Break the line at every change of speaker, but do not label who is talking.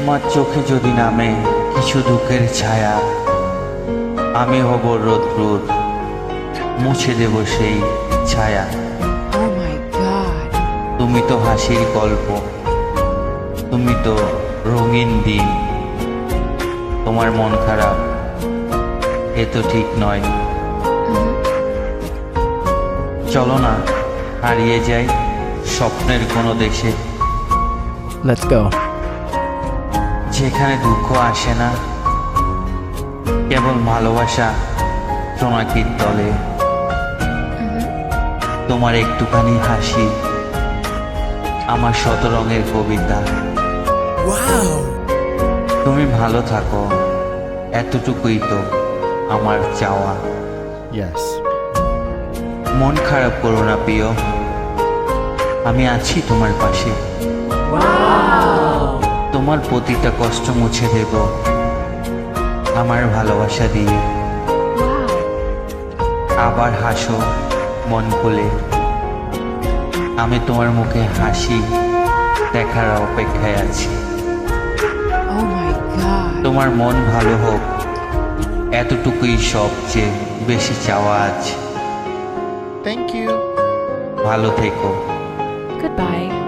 তোমার চোখে যদি নামে কিছু দুঃখের ছায়া আমি হব রোদ্রুর মুছে দেব সেই ছায়া
Oh my god.
তুমি তো হাসির গল্প তুমি তো রঙিন দিন তোমার মন খারাপ এ তো ঠিক নয় চলো না হারিয়ে যাই স্বপ্নের কোনো দেশে
Let's go.
যেখানে দুঃখ আসে না কেবল ভালোবাসা সোনাকির তলে। তোমার একটুখানি হাসি আমার শত রঙের কবিতা। তুমি ভালো থাকো এতটুকুই তো আমার চাওয়া. মন খারাপ করো না প্রিয় আমি আছি তোমার পাশে। তোমার প্রতিটা কষ্ট মুছে দেব। আমার ভালোবাসা দিয়ে। আবার হাসো মন খুলে। আমি তোমার মুখে হাসি দেখার অপেক্ষায় আছি।
Oh.
তোমার মন ভালো হোক। এতটুকুই সবচেয়ে বেশি চাওয়া আছে।
Thank you.
ভালো থেকো।
Goodbye.